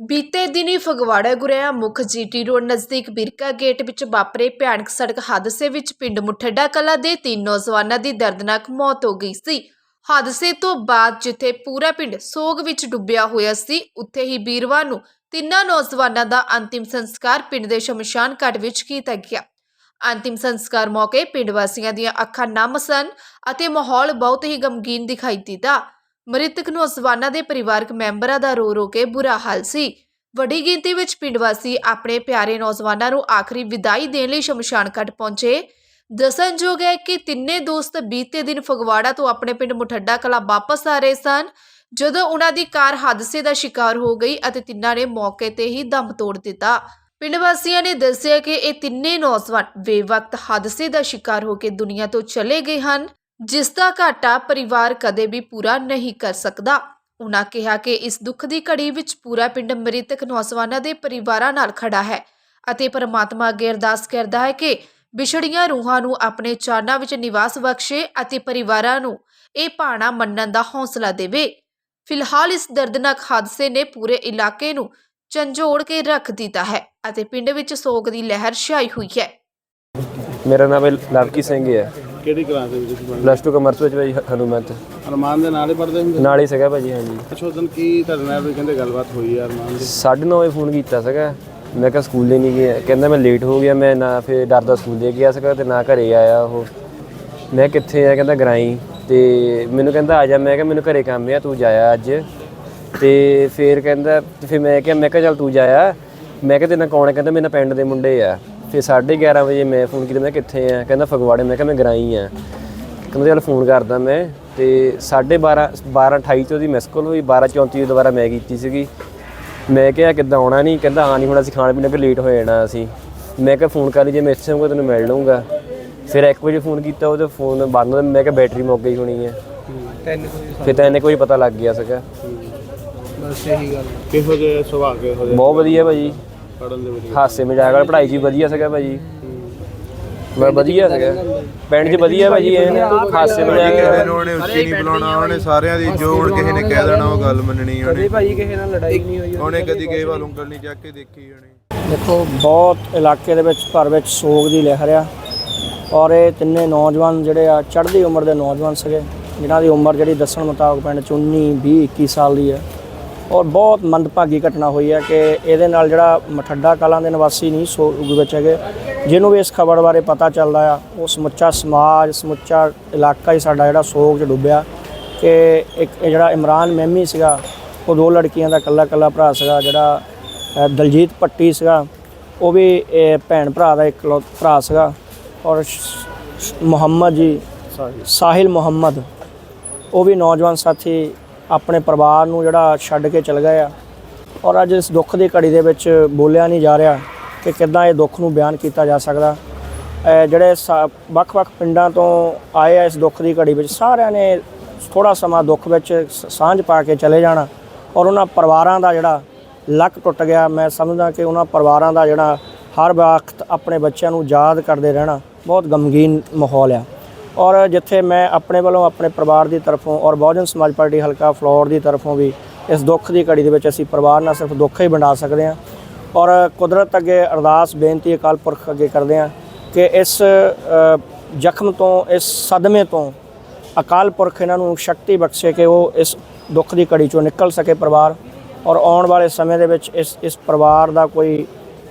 ਬੀਤੇ ਦਿਨੀ ਫਗਵਾੜਾ ਗੁਰੇਆ ਮੁੱਖ ਜੀਟੀ ਰੋਡ ਨਜ਼ਦੀਕ ਬਿਰਕਾ ਗੇਟ ਵਿੱਚ ਵਾਪਰੇ ਭਿਆਨਕ ਸੜਕ ਹਾਦਸੇ ਵਿੱਚ ਪਿੰਡ ਮੁੱਠੜਾ ਕਲਾ ਦੇ ਤਿੰਨ ਨੌਜਵਾਨਾਂ ਦੀ ਦਰਦਨਾਕ ਮੌਤ ਹੋ ਗਈ ਸੀ। ਹਾਦਸੇ ਤੋਂ ਬਾਅਦ ਜਿੱਥੇ ਪੂਰਾ ਪਿੰਡ ਸੋਗ ਵਿੱਚ ਡੁੱਬਿਆ ਹੋਇਆ ਸੀ, ਉੱਥੇ ਹੀ ਵੀਰਵਾਰ ਨੂੰ ਤਿੰਨਾਂ ਨੌਜਵਾਨਾਂ ਦਾ ਅੰਤਿਮ ਸੰਸਕਾਰ ਪਿੰਡ ਦੇ ਸ਼ਮਸ਼ਾਨ ਘਾਟ ਵਿੱਚ ਕੀਤਾ ਗਿਆ। ਅੰਤਿਮ ਸੰਸਕਾਰ ਮੌਕੇ ਪਿੰਡ ਵਾਸੀਆਂ ਦੀਆਂ ਅੱਖਾਂ ਨਮ ਸਨ ਅਤੇ ਮਾਹੌਲ ਬਹੁਤ ਹੀ ਗਮਗੀਨ ਦਿਖਾਈ ਦਿੱਤਾ। ਮ੍ਰਿਤਕ ਨੌਜਵਾਨਾਂ ਦੇ ਪਰਿਵਾਰਕ ਮੈਂਬਰਾਂ ਦਾ ਰੋ ਰੋ ਕੇ ਬੁਰਾ ਹਾਲ ਸੀ। ਵੱਡੀ ਗਿਣਤੀ ਵਿੱਚ ਪਿੰਡ ਵਾਸੀ ਆਪਣੇ ਪਿਆਰੇ ਨੌਜਵਾਨਾਂ ਨੂੰ ਆਖਰੀ ਵਿਦਾਈ ਦੇਣ ਲਈ ਸ਼ਮਸ਼ਾਨ ਘਾਟ ਪਹੁੰਚੇ। ਦੱਸਣਯੋਗ ਹੈ ਕਿ ਤਿੰਨੇ ਦੋਸਤ ਬੀਤੇ ਦਿਨ ਫਗਵਾੜਾ ਤੋਂ ਆਪਣੇ ਪਿੰਡ ਮੁਠੱਡਾ ਕਲਾ ਵਾਪਸ ਆ ਰਹੇ ਸਨ। ਜਦੋਂ ਉਹਨਾਂ ਦੀ ਕਾਰ ਹਾਦਸੇ ਦਾ ਸ਼ਿਕਾਰ ਹੋ ਗਈ ਅਤੇ ਤਿੰਨਾਂ ਨੇ ਮੌਕੇ ਤੇ ਹੀ ਦਮ ਤੋੜ ਦਿੱਤਾ। ਪਿੰਡ ਵਾਸੀਆਂ ਨੇ ਦੱਸਿਆ ਕਿ ਇਹ ਤਿੰਨੇ ਨੌਜਵਾਨ ਬੇਵਕਤ ਹਾਦਸੇ ਦਾ ਸ਼ਿਕਾਰ ਹੋ ਕੇ ਦੁਨੀਆ ਤੋਂ ਚਲੇ ਗਏ ਹਨ। ਜਿਸ ਦਾ ਘਾਟਾ ਪਰਿਵਾਰ ਕਦੇ ਵੀ ਪੂਰਾ ਨਹੀਂ ਕਰ ਸਕਦਾ। ਉਨ੍ਹਾਂ ਕਿਹਾ ਕਿ ਇਸ ਦੁੱਖ ਦੀ ਘੜੀ ਵਿੱਚ ਪੂਰਾ ਪਿੰਡ ਮ੍ਰਿਤਕ ਨੌਜਵਾਨਾਂ ਦੇ ਪਰਿਵਾਰਾਂ ਨਾਲ ਖੜਾ ਹੈ ਅਤੇ ਪਰਮਾਤਮਾ ਅੱਗੇ ਅਰਦਾਸ ਕਰਦਾ ਹੈ ਕਿ ਵਿਛੜੀਆਂ ਰੂਹਾਂ ਨੂੰ ਆਪਣੇ ਚਾਨਾਂ ਵਿੱਚ ਨਿਵਾਸ ਬਖਸ਼ੇ ਅਤੇ ਪਰਿਵਾਰਾਂ ਨੂੰ ਇਹ ਭਾਣਾ ਮੰਨਣ ਦਾ ਹੌਸਲਾ ਦੇਵੇ। ਫਿਲਹਾਲ ਇਸ ਦਰਦਨਾਕ ਹਾਦਸੇ ਨੇ ਪੂਰੇ ਇਲਾਕੇ ਨੂੰ ਝੰਜੋੜ ਕੇ ਰੱਖ ਦਿੱਤਾ ਹੈ ਅਤੇ ਪਿੰਡ ਵਿੱਚ ਸੋਗ ਦੀ ਲਹਿਰ ਛਾਈ ਹੋਈ ਹੈ। ਮੇਰਾ ਨਾਮ ਲਵਕੀ ਸਿੰਘ ਹੈ। ਕਿਹੜੀ ਕਲਾਸ ਦੇ ਵਿੱਚ ਤੁਸੀਂ ਪੜ੍ਹਦੇ ਪਲੱਸ 2 ਕਮਰਸ ਵਿੱਚ ਭਾਈ ਹਨੂਮੰਤ ਅਰਮਾਨ ਦੇ ਨਾਲ ਹੀ ਪੜ੍ਹਦੇ ਹੁੰਦੇ? ਨਾਲ ਹੀ ਸੀਗਾ ਭਾਜੀ ਹਾਂਜੀ। ਅੱਛਾ ਉਦੋਂ ਕੀ ਤੁਹਾਡੇ ਨਾਲ ਵੀ ਕਹਿੰਦੇ ਗੱਲਬਾਤ ਹੋਈ ਆ ਅਰਮਾਨ ਦੀ? 9:30 ਵਜੇ ਫੋਨ ਕੀਤਾ ਸੀਗਾ। ਮੈਂ ਕਿਹਾ ਸਕੂਲੇ ਨਹੀਂ ਗਿਆ ਕਹਿੰਦਾ ਮੈਂ ਲੇਟ ਹੋ ਗਿਆ ਮੈਂ ਨਾ ਫਿਰ ਡਰਦਾ ਸਕੂਲੇ ਗਿਆ ਸੀਗਾ ਤੇ ਨਾ ਘਰੇ ਆਇਆ ਉਹ। ਮੈਂ ਕਿੱਥੇ ਆ? ਕਹਿੰਦਾ ਗਰਾਈ। ਤੇ ਮੈਨੂੰ ਕਹਿੰਦਾ ਆ ਜਾ। ਮੈਂ ਕਿਹਾ ਮੈਨੂੰ ਘਰੇ ਕੰਮ ਆ ਤੂੰ ਜਾਇਆ ਅੱਜ। ਤੇ ਫਿਰ ਕਹਿੰਦਾ ਤੇ ਫਿਰ ਮੈਂ ਕਿਹਾ ਮੈਂ ਕਿਹਾ ਚੱਲ ਤੂੰ ਜਾਇਆ। ਮੈਂ ਕਿਹਾ ਤੇਰੇ ਨਾਲ ਕੌਣ ਹੈ ਕਹਿੰਦਾ ਮੇਰੇ ਨਾਲ ਪਿੰਡ ਦੇ ਮੁੰਡੇ ਆ। ਫਿਰ 11:30 ਵਜੇ ਮੈਂ ਫੋਨ ਕੀਤਾ ਮੈਂ ਕਿੱਥੇ ਆ? ਕਹਿੰਦਾ ਫਗਵਾੜੇ ਮੈਂ ਕਿਹਾ ਮੈਂ ਗਰਾਈ ਆ। ਕਹਿੰਦਾ ਚੱਲ ਫੋਨ ਕਰਦਾ ਮੈਂ। ਤੇ 12:30 12:28 ਤੇ ਉਹਦੀ ਮਿਸ ਕਾਲ ਹੋਈ 12:34 ਤੇ ਦੁਬਾਰਾ ਮੈਂ ਕੀਤੀ ਸੀਗੀ। ਮੈਂ ਕਿਹਾ ਕਿੱਦਾਂ ਆਉਣਾ ਨਹੀਂ ਕਹਿੰਦਾ ਹਾਂ ਨਹੀਂ ਹੁਣ ਅਸੀਂ ਖਾਣ ਪੀਣ ਕਿ ਲੇਟ ਹੋ ਜਾਣਾ ਅਸੀਂ। ਮੈਂ ਕਿਹਾ ਫੋਨ ਕਰ ਲਈ ਜੇ ਮੈਂ ਇੱਥੇ ਹੋਊਗਾ ਤੈਨੂੰ ਮਿਲ ਲਊਂਗਾ। ਫਿਰ 1 ਵਜੇ ਫੋਨ ਕੀਤਾ ਉਹਦੇ ਫੋਨ ਬੰਦ ਮੈਂ ਕਿਹਾ ਬੈਟਰੀ ਮੁੱਕ ਗਈ ਹੋਣੀ ਹੈ ਫਿਰ ਤਾਂ ਇਹਨੇ ਕੋਈ ਪਤਾ ਲੱਗ ਗਿਆ ਸੀਗਾ। ਬਸ ਇਹੀ ਗੱਲ। ਕਿਹੋ ਜਿਹੇ ਸੁਭਾਅ ਕਿਹੋ ਜਿਹੇ? ਬਹੁਤ ਵਧੀਆ ਭਾਜੀ। ਪੜ੍ਹਨ ਦੇ ਵਿੱਚ ਹਾਸੇ ਮਜ਼ਾਕ ਵਾਲੀ ਪੜ੍ਹਾਈ 'ਚ ਵੀ ਵਧੀਆ ਸੀਗਾ ਭਾਜੀ। ਮੈਂ ਵਧੀਆ ਸੀਗਾ। ਪਿੰਡ 'ਚ ਵਧੀਆ ਭਾਜੀ ਇਹ। ਹਾਸੇ ਮਜ਼ਾਕ ਕਿਸੇ ਨੂੰ ਉਹਨੇ ਉੱਚੀ ਨਹੀਂ ਬੁਲਾਉਣਾ ਉਹਨੇ ਸਾਰਿਆਂ ਦੀ ਜੋ ਹੁਣ ਕਿਸੇ ਨੇ ਕਹਿ ਦੇਣਾ ਉਹ ਗੱਲ ਮੰਨਣੀ ਉਹਨੇ ਭਾਈ ਕਿਸੇ ਨਾਲ ਲੜਾਈ ਨਹੀਂ ਹੋਈ ਉਹਨੇ ਕਦੀ ਕਿਸੇ ਵੱਲ ਉਂਗਲ ਨਹੀਂ ਚੱਕ ਕੇ ਦੇਖੀ ਉਹਨੇ ਦੇਖੋ ਬਹੁਤ ਇਲਾਕੇ ਦੇ ਵਿੱਚ ਭਰ ਵਿੱਚ ਸੋਗ ਦੀ ਲਹਿਰ ਆ। ਔਰ ਇਹ ਤਿੰਨੇ ਨੌਜਵਾਨ ਜਿਹੜੇ ਆ ਚੜ੍ਹਦੀ ਉਮਰ ਦੇ ਨੌਜਵਾਨ ਸੀਗੇ ਜਿਨ੍ਹਾਂ ਦੀ ਉਮਰ ਜਿਹੜੀ ਦੱਸਣ ਮੁਤਾਬਕ ਪਿੰਡ ਚ 19 20 21 ਸਾਲ ਦੀ ਹੈ ਔਰ ਬਹੁਤ ਮੰਦਭਾਗੀ ਘਟਨਾ ਹੋਈ ਹੈ ਕਿ ਇਹਦੇ ਨਾਲ ਜਿਹੜਾ ਮਠੱਡਾ ਕਲਾਂ ਦੇ ਨਿਵਾਸੀ ਨਹੀਂ ਸੋਗ ਵਿੱਚ ਹੈਗੇ ਜਿਹਨੂੰ ਵੀ ਇਸ ਖਬਰ ਬਾਰੇ ਪਤਾ ਚੱਲਦਾ ਆ ਉਹ ਸਮੁੱਚਾ ਸਮਾਜ ਸਮੁੱਚਾ ਇਲਾਕਾ ਹੀ ਸਾਡਾ ਜਿਹੜਾ ਸੋਗ 'ਚ ਡੁੱਬਿਆ ਕਿ ਇੱਕ ਇਹ ਜਿਹੜਾ ਇਮਰਾਨ ਮਹਿਮੀ ਸੀਗਾ ਉਹ ਦੋ ਲੜਕੀਆਂ ਦਾ ਇਕੱਲਾ ਇਕੱਲਾ ਭਰਾ ਸੀਗਾ ਜਿਹੜਾ ਦਲਜੀਤ ਪੱਟੀ ਸੀਗਾ ਉਹ ਵੀ ਭੈਣ ਭਰਾ ਦਾ ਇੱਕ ਭਰਾ ਸੀਗਾ ਔਰ ਸ਼- ਸ਼- ਮੁਹੰਮਦ ਜੀ ਸਾਹਿਲ ਮੁਹੰਮਦ ਉਹ ਵੀ ਨੌਜਵਾਨ ਸਾਥੀ ਆਪਣੇ ਪਰਿਵਾਰ ਨੂੰ ਜਿਹੜਾ ਛੱਡ ਕੇ ਚਲ ਗਏ ਆ। ਔਰ ਅੱਜ ਇਸ ਦੁੱਖ ਦੀ ਘੜੀ ਦੇ ਵਿੱਚ ਬੋਲਿਆ ਨਹੀਂ ਜਾ ਰਿਹਾ ਕਿ ਕਿੱਦਾਂ ਇਹ ਦੁੱਖ ਨੂੰ ਬਿਆਨ ਕੀਤਾ ਜਾ ਸਕਦਾ। ਜਿਹੜੇ ਸਾ- ਵੱਖ-ਵੱਖ ਪਿੰਡਾਂ ਤੋਂ ਆਏ ਆ ਇਸ ਦੁੱਖ ਦੀ ਘੜੀ ਵਿੱਚ, ਸਾਰਿਆਂ ਨੇ ਥੋੜਾ ਸਮਾਂ ਦੁੱਖ ਵਿੱਚ ਸ- ਸਾਂਝ ਪਾ ਕੇ ਚਲੇ ਜਾਣਾ। ਔਰ ਉਹਨਾਂ ਪਰਿਵਾਰਾਂ ਦਾ ਜਿਹੜਾ ਲੱਕ ਟੁੱਟ ਗਿਆ, ਮੈਂ ਸਮਝਦਾ ਕਿ ਉਹਨਾਂ ਪਰਿਵਾਰਾਂ ਦਾ ਜਿਹੜਾ ਹਰ ਵਕਤ ਆਪਣੇ ਬੱਚਿਆਂ ਨੂੰ ਯਾਦ ਕਰਦੇ ਰਹਿਣਾ ਬਹੁਤ ਗਮਗੀਨ ਮਾਹੌਲ ਆ। ਔਰ ਜਿੱਥੇ ਮੈਂ ਆਪਣੇ ਵੱਲੋਂ ਆਪਣੇ ਪਰਿਵਾਰ ਦੀ ਤਰਫੋਂ ਔਰ ਬਹੁਜਨ ਸਮਾਜ ਪਾਰਟੀ ਹਲਕਾ ਫਲੋਰ ਦੀ ਤਰਫੋਂ ਵੀ ਇਸ ਦੁੱਖ ਦੀ ਘੜੀ ਦੇ ਵਿੱਚ ਅਸੀਂ ਪਰਿਵਾਰ ਨਾਲ ਸਿਰਫ ਦੁੱਖ ਹੀ ਵੰਡਾ ਸਕਦੇ ਹਾਂ। ਔਰ ਕੁਦਰਤ ਅੱਗੇ ਅਰਦਾਸ ਬੇਨਤੀ ਅਕਾਲ ਪੁਰਖ ਅੱਗੇ ਕਰਦੇ ਹਾਂ ਕਿ ਇਸ ਜ਼ਖਮ ਤੋਂ ਇਸ ਸਦਮੇ ਤੋਂ ਅਕਾਲ ਪੁਰਖ ਇਹਨਾਂ ਨੂੰ ਸ਼ਕਤੀ ਬਖਸ਼ੇ ਕਿ ਉਹ ਇਸ ਦੁੱਖ ਦੀ ਘੜੀ ਚੋਂ ਨਿਕਲ ਸਕੇ ਪਰਿਵਾਰ ਔਰ ਆਉਣ ਵਾਲੇ ਸਮੇਂ ਦੇ ਵਿੱਚ ਇਸ ਇਸ ਪਰਿਵਾਰ ਦਾ ਕੋਈ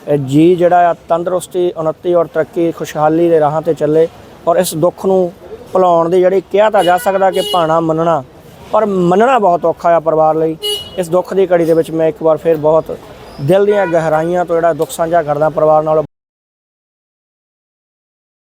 ਅ, ਜੀ ਜਿਹੜਾ ਆ ਤੰਦਰੁਸਤੀ ਉન્નਤੀ ਔਰ ਤਰੱਕੀ ਖੁਸ਼ਹਾਲੀ ਦੇ ਰਾਹਾਂ ਤੇ ਚੱਲੇ ਔਰ ਇਸ ਦੁੱਖ ਨੂੰ ਭੁਲਾਉਣ ਦੀ ਜਿਹੜੀ ਕਿਹਾ ਤਾਂ ਜਾ ਸਕਦਾ ਕਿ ਭਾਣਾ ਮੰਨਣਾ, ਪਰ ਮੰਨਣਾ ਬਹੁਤ ਔਖਾ ਆ ਪਰਿਵਾਰ ਲਈ। ਇਸ ਦੁੱਖ ਦੀ ਘੜੀ ਦੇ ਵਿੱਚ ਮੈਂ ਇੱਕ ਵਾਰ ਫਿਰ ਬਹੁਤ ਦਿਲ ਦੀਆਂ ਗਹਿਰਾਈਆਂ ਤੋਂ ਜਿਹੜਾ ਦੁੱਖ ਸਾਂਝਾ ਕਰਦਾ ਪਰਿਵਾਰ ਨਾਲ